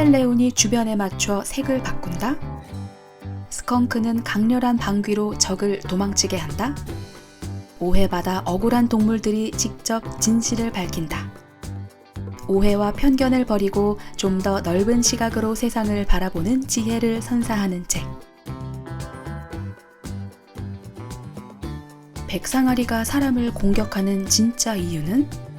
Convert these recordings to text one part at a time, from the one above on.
카멜레온이 주변에 맞춰 색을 바꾼다? 스컹크는 강렬한 방귀로 적을 도망치게 한다? 오해받아 억울한 동물들이 직접 진실을 밝힌다. 오해와 편견을 버리고 좀 더 넓은 시각으로 세상을 바라보는 지혜를 선사하는 책. 백상아리가 사람을 공격하는 진짜 이유는?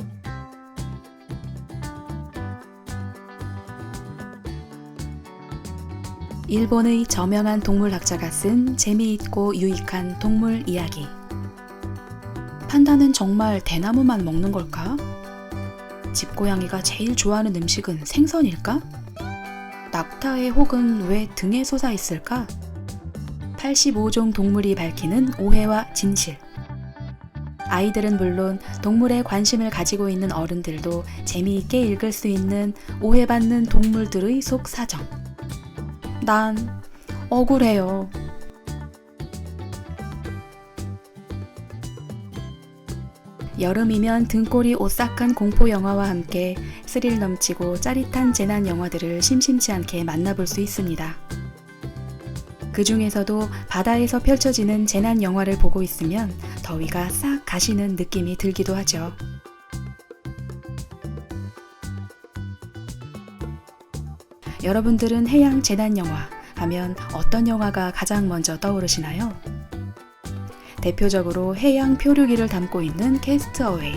일본의 저명한 동물학자가 쓴 재미있고 유익한 동물 이야기. 판다는 정말 대나무만 먹는 걸까? 집고양이가 제일 좋아하는 음식은 생선일까? 낙타의 혹은 왜 등에 솟아 있을까? 85종 동물이 밝히는 오해와 진실. 아이들은 물론 동물에 관심을 가지고 있는 어른들도 재미있게 읽을 수 있는 오해받는 동물들의 속사정. 난 억울해요. 여름이면 등골이 오싹한 공포 영화와 함께 스릴 넘치고 짜릿한 재난 영화들을 심심치 않게 만나볼 수 있습니다. 그 중에서도 바다에서 펼쳐지는 재난 영화를 보고 있으면 더위가 싹 가시는 느낌이 들기도 하죠. 여러분들은 해양 재난 영화 하면 어떤 영화가 가장 먼저 떠오르시나요? 대표적으로 해양 표류기를 담고 있는 캐스트 어웨이,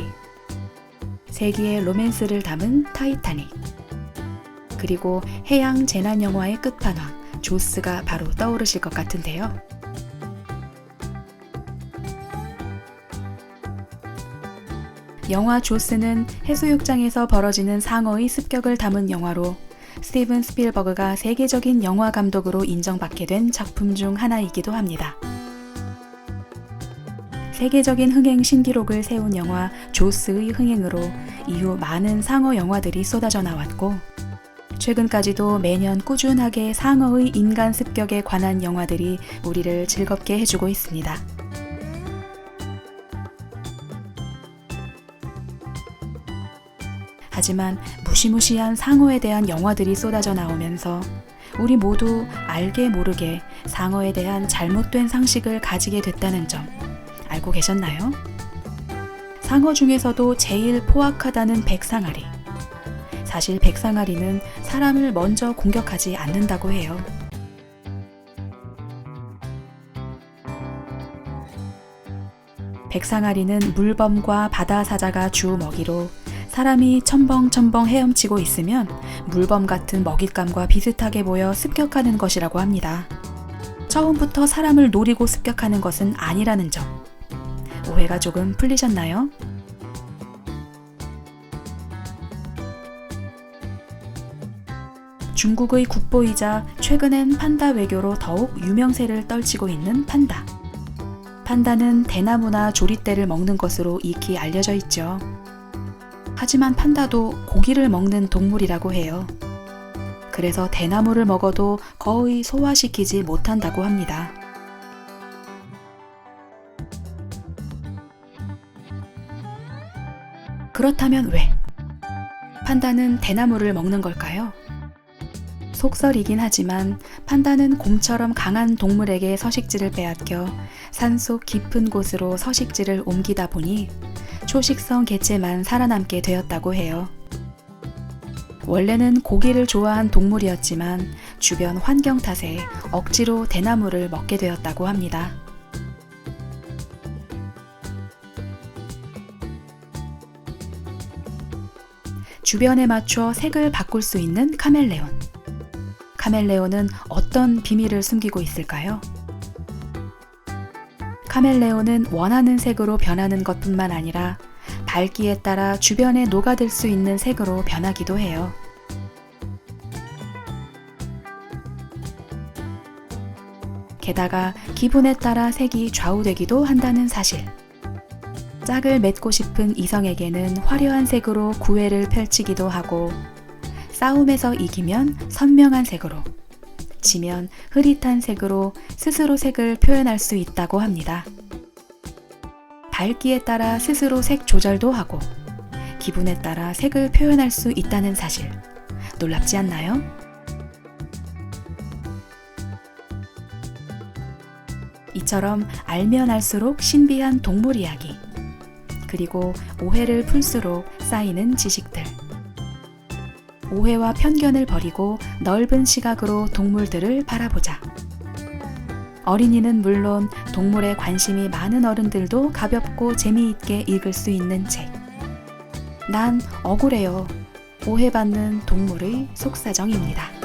세기의 로맨스를 담은 타이타닉, 그리고 해양 재난 영화의 끝판왕 조스가 바로 떠오르실 것 같은데요. 영화 조스는 해수욕장에서 벌어지는 상어의 습격을 담은 영화로 스티븐 스필버그가 세계적인 영화 감독으로 인정받게 된 작품 중 하나이기도 합니다. 세계적인 흥행 신기록을 세운 영화 조스의 흥행으로 이후 많은 상어 영화들이 쏟아져 나왔고 최근까지도 매년 꾸준하게 상어의 인간 습격에 관한 영화들이 우리를 즐겁게 해주고 있습니다. 하지만 무시무시한 상어에 대한 영화들이 쏟아져 나오면서 우리 모두 알게 모르게 상어에 대한 잘못된 상식을 가지게 됐다는 점 알고 계셨나요? 상어 중에서도 제일 포악하다는 백상아리. 사실 백상아리는 사람을 먼저 공격하지 않는다고 해요. 백상아리는 물범과 바다사자가 주 먹이로 사람이 첨벙첨벙 헤엄치고 있으면 물범 같은 먹잇감과 비슷하게 보여 습격하는 것이라고 합니다. 처음부터 사람을 노리고 습격하는 것은 아니라는 점. 오해가 조금 풀리셨나요? 중국의 국보이자 최근엔 판다 외교로 더욱 유명세를 떨치고 있는 판다. 판다는 대나무나 조리대를 먹는 것으로 익히 알려져 있죠. 하지만 판다도 고기를 먹는 동물이라고 해요. 그래서 대나무를 먹어도 거의 소화시키지 못한다고 합니다. 그렇다면 왜? 판다는 대나무를 먹는 걸까요? 속설이긴 하지만 판다는 곰처럼 강한 동물에게 서식지를 빼앗겨 산속 깊은 곳으로 서식지를 옮기다 보니 초식성 개체만 살아남게 되었다고 해요. 원래는 고기를 좋아한 동물이었지만 주변 환경 탓에 억지로 대나무를 먹게 되었다고 합니다. 주변에 맞춰 색을 바꿀 수 있는 카멜레온. 카멜레온은 어떤 비밀을 숨기고 있을까요? 카멜레온은 원하는 색으로 변하는 것뿐만 아니라 밝기에 따라 주변에 녹아들 수 있는 색으로 변하기도 해요. 게다가 기분에 따라 색이 좌우되기도 한다는 사실. 짝을 맺고 싶은 이성에게는 화려한 색으로 구애를 펼치기도 하고, 싸움에서 이기면 선명한 색으로, 지면 흐릿한 색으로 스스로 색을 표현할 수 있다고 합니다. 밝기에 따라 스스로 색 조절도 하고 기분에 따라 색을 표현할 수 있다는 사실. 놀랍지 않나요? 이처럼 알면 알수록 신비한 동물 이야기. 그리고 오해를 풀수록 쌓이는 지식들. 오해와 편견을 버리고 넓은 시각으로 동물들을 바라보자. 어린이는 물론 동물에 관심이 많은 어른들도 가볍고 재미있게 읽을 수 있는 책. 난 억울해요. 오해받는 동물의 속사정입니다.